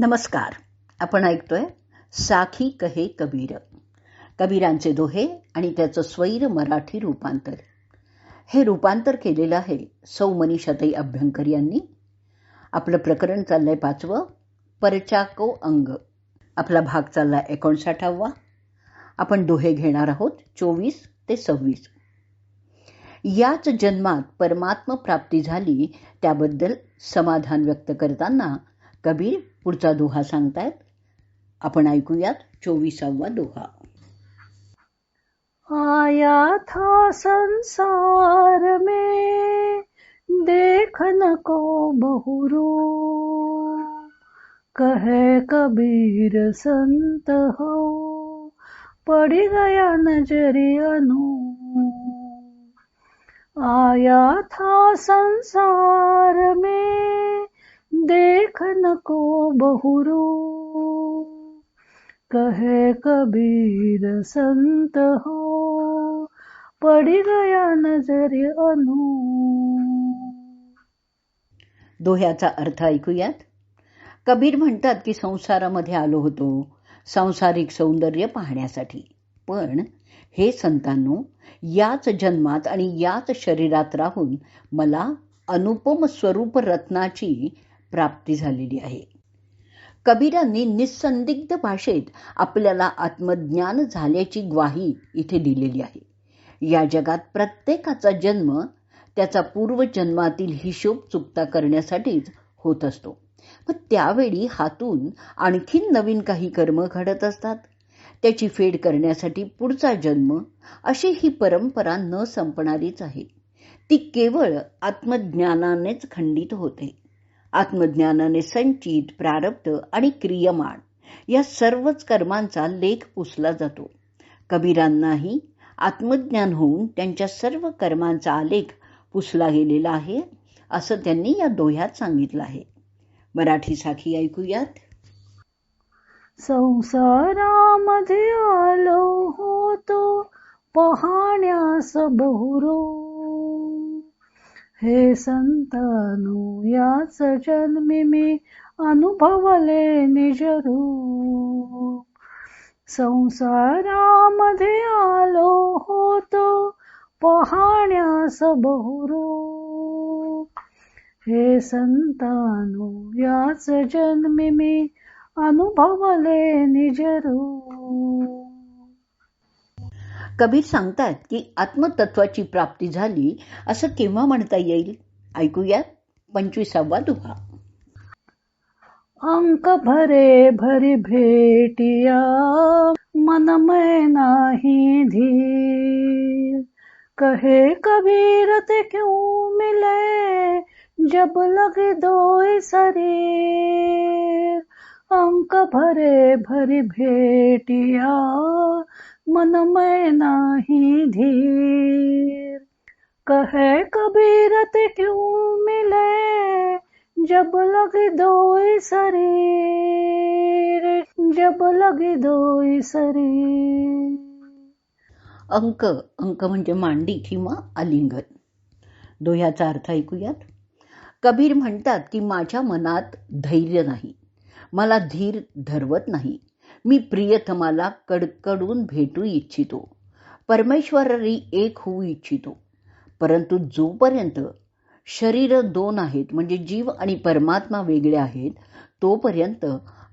नमस्कार. आपण ऐकतोय साखी कहे कबीर. कबीरांचे दोहे आणि त्याचं स्वैर मराठी रूपांतर. हे रूपांतर केलेलं आहे सौ मनीषाताई अभ्यंकर यांनी. आपलं प्रकरण चाललंय पाचवं परचाको अंग. आपला भाग चालला एकोणसाठावा. आपण दोहे घेणार आहोत चोवीस ते सव्वीस. याच जन्मात परमात्म प्राप्ती झाली त्याबद्दल समाधान व्यक्त करताना कबीर पुढचा दोहा सांगतायत. आपण ऐकूयात चोवीसावा दोहा. आया था संसार में देख न को बहुरो। कहे कबीर संत हो पड़ गया नजरियानो। आया था संसार में देख नको बहुरो। कहे कबीर संत हो। पडी गया नजरे अनु। दोह्याचा अर्थ ऐकूयात? कबीर म्हणतात की संसारामध्ये आलो होतो सांसारिक सौंदर्य पाहण्यासाठी. पण हे संतांनो याच जन्मात आणि याच शरीरात राहून मला अनुपम स्वरूप रत्नाची प्राप्ती झालेली आहे. कबीरांनी निसंदिग्ध भाषेत आपल्याला आत्मज्ञान झाल्याची ग्वाही इथे दिलेली आहे. या जगात प्रत्येकाचा जन्म त्याचा पूर्वजन्मातील हिशोब चुकता करण्यासाठीच होत असतो. पण त्यावेळी हातून आणखीन नवीन काही कर्म घडत असतात. त्याची फेड करण्यासाठी पुढचा जन्म अशी ही परंपरा न संपणारीच आहे. ती केवळ आत्मज्ञानानेच खंडित होते. आत्मज्ञानाने संचित प्रारब्ध आणि क्रियमाण या सर्वच कर्मांचा लेख पुसला जातो. कबीरांनाही आत्मज्ञान होऊन त्यांच्या सर्व कर्मांचा आलेख पुसला गेलेला आहे असं त्यांनी या दोह्यात सांगितलं आहे. मराठी साखी ऐकूयात. संसारामध्ये आलो होतो पाहण्यास बहुरो हे संतनु याच जन्मी मी अनुभवले निजरूप संसारामध्ये आलो होतो पाहण्यास बहुरूप. हे संतानो याच जन्मी मी अनुभवले निजरूप कबीर सांगतात की आत्मतत्वाची प्राप्ती झाली असं केव्हा म्हणता येईल? ऐकूयात. पंचवीसावा दुहा. अंक भरे भरी भेटिया, मन में नाही धीर. कहे कबीर, ते क्यों मिले? जब लगे दो शरीर. अंक भरे भरी भेटिया मनमय नाही धीर। कहे कबीर ते क्यों मिले? जब लगे दोई शरीर जब लगे दोई शरीर। अंक अंक म्हणजे मांडी किंवा आलिंगन। दोह्याचा अर्थ ऐकूयात. कबीर म्हणतात की माझ्या मनात धैर्य नाही. मला धीर धरवत नाही. मी प्रियतमाला कडकडून भेटू इच्छितो. परमेश्वररी एक होऊ इच्छितो. परंतु जोपर्यंत शरीर दोन आहेत म्हणजे जीव आणि परमात्मा वेगळे आहेत तोपर्यंत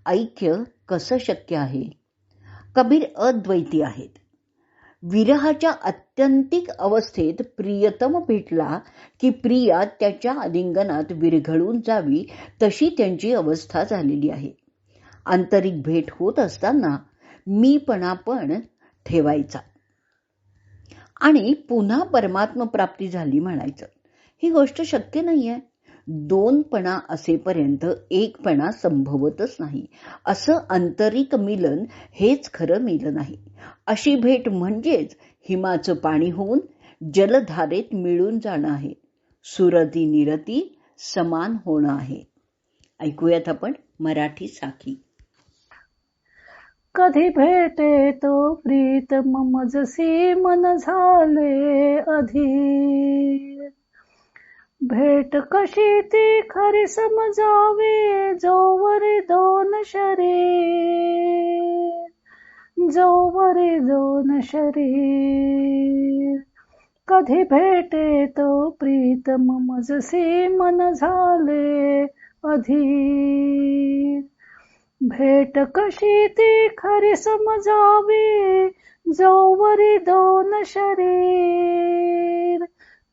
ऐक्य कसं शक्य आहे? कबीर अद्वैती आहेत. विरहाच्या अत्यंतिक अवस्थेत प्रियतम भेटला की प्रिया त्याच्या आलिंगनात विरघळून जावी तशी त्यांची अवस्था झालेली आहे. आंतरिक भेट होत असताना मीपणा पण ठेवायचा. आणि पुन्हा परमात्म प्राप्ती झाली म्हणायचं. ही गोष्ट शक्य नाहीये. दोनपणा असेपर्यंत एकपणा संभवतच नाही. असं आंतरिक मिलन हेच खरं मिलन आहे. अशी भेट म्हणजेच हिमाचं पाणी होऊन जलधारेत मिळून जाणं आहे. सुरती निरती समान होणं आहे. ऐकूयात आपण मराठी साखी कधी भेटे तो प्रीत मम जसी मन झाले अधीर. भेट कशी ती खरी समजावे जोवरी दोन शरीर. जोवरी दोन शरीर. कधी भेटे तो प्रीतम मजसी मन झाले अधीर. भेट कशी ती खरी समजावी? जोवरी दोन शरीर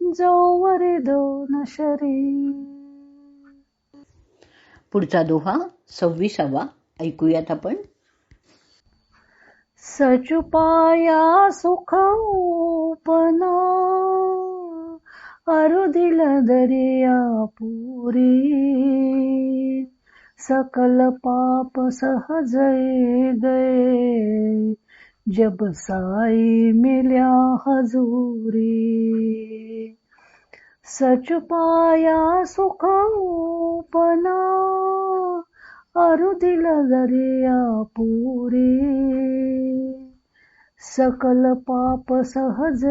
जोवरी दोन शरीर. पुढचा दोहा सव्वीसावा. ऐकूयात आपण. सचुपाया सुख उपना अरुदिल दरिया पुरी. सकल पाप सहज गए। जब साई मिल्या हजूरी सच पाया सुख उपना अरुदिल दरिया पूरी। सकल पाप सहज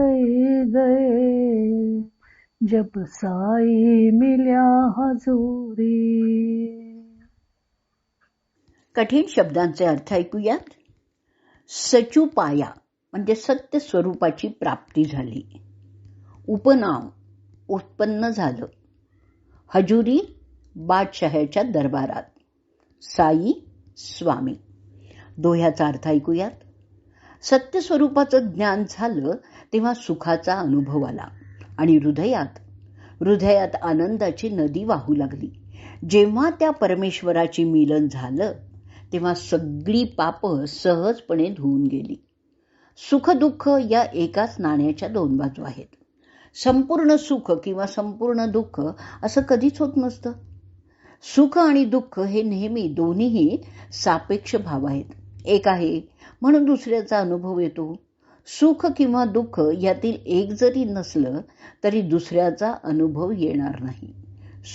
गए। जब साई मिल्या हजूरी कठीण शब्दांचे अर्थ ऐकूयात. सचुपाया म्हणजे सत्य स्वरूपाची प्राप्ती झाली. उपनाम उत्पन्न झालं. हजुरी बादशहाच्या दरबारात. साई स्वामी. दोह्याचा अर्थ ऐकूयात. सत्य स्वरूपाचं ज्ञान झालं तेव्हा सुखाचा अनुभव आला आणि हृदयात हृदयात आनंदाची नदी वाहू लागली. जेव्हा त्या परमेश्वराची मिलन झालं तेव्हा सगळी पापं सहजपणे धुवून गेली. सुख दुःख या एकाच नाण्याच्या दोन बाजू आहेत. संपूर्ण सुख किंवा संपूर्ण दुःख असं कधीच होत नसतं. सुख आणि दुःख हे नेहमी दोन्हीही सापेक्ष भाव आहेत. एक आहे म्हणून दुसऱ्याचा अनुभव येतो. सुख किंवा दुःख यातील एक जरी नसलं तरी दुसऱ्याचा अनुभव येणार नाही.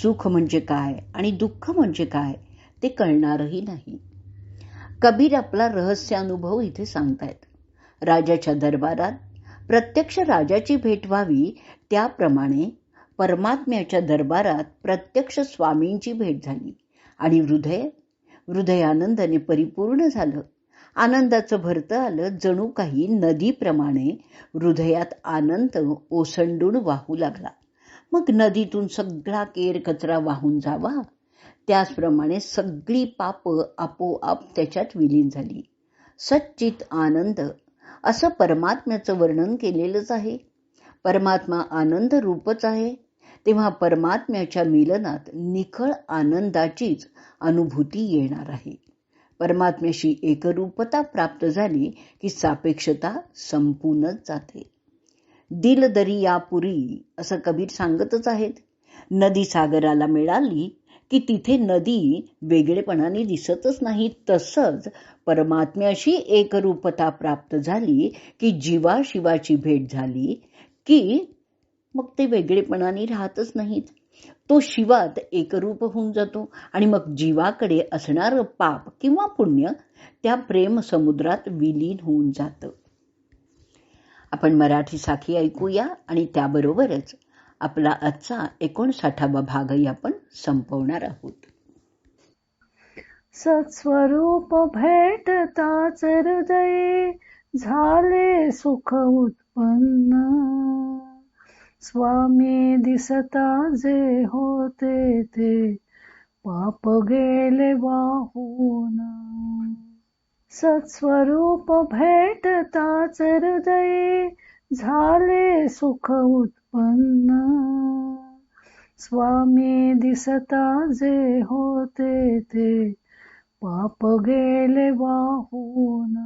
सुख म्हणजे काय आणि दुःख म्हणजे काय ते कळणारही नाही. कबीर आपला रहस्य अनुभव इथे सांगतायत. राजाच्या दरबारात प्रत्यक्ष राजाची भेट व्हावी त्याप्रमाणे परमात्म्याच्या दरबारात प्रत्यक्ष स्वामींची भेट झाली आणि हृदय हृदय आनंदाने परिपूर्ण झालं. आनंदाचं भरतं आलं जणू काही नदीप्रमाणे हृदयात आनंद ओसंडून वाहू लागला. मग नदीतून सगळा केर कचरा वाहून जावा. त्याचप्रमाणे सगळी पापं आपोआप त्याच्यात विलीन झाली. सच्चित आनंद असं परमात्म्याचं वर्णन केलेलंच आहे. परमात्मा आनंद रूपच आहे. तेव्हा परमात्म्याच्या मिलनात निखळ आनंदाचीच अनुभूती येणार आहे. परमात्म्याशी एकरूपता प्राप्त झाली की सापेक्षता संपूनच जाते. दिल दरियापुरी असं कबीर सांगतच आहेत. नदी सागराला मिळाली की तिथे नदी वेगळेपणाने दिसतच नाही तसंच परमात्म्याशी एकरूपता प्राप्त झाली की जीवा शिवाची भेट झाली की मग ते वेगळेपणाने राहतच नाहीत. तो शिवात एकरूप होऊन जातो आणि मग जीवाकडे असणारं पाप किंवा पुण्य त्या प्रेम समुद्रात विलीन होऊन जातं. आपण मराठी साखी ऐकूया आणि त्याबरोबरच आपला आजचा एकोणसाठावा भागही आपण संपवणार आहोत. सत्स्वरूप भेटताच हृदय झाले सुख उत्पन्न. स्वामी दिसता जे होते ते पाप गेले वाहून. सत्स्वरूप भेटताच हृदय झाले सुख उत्पन्न. स्वामी दिसता जे होते ते पाप गेले वाहून.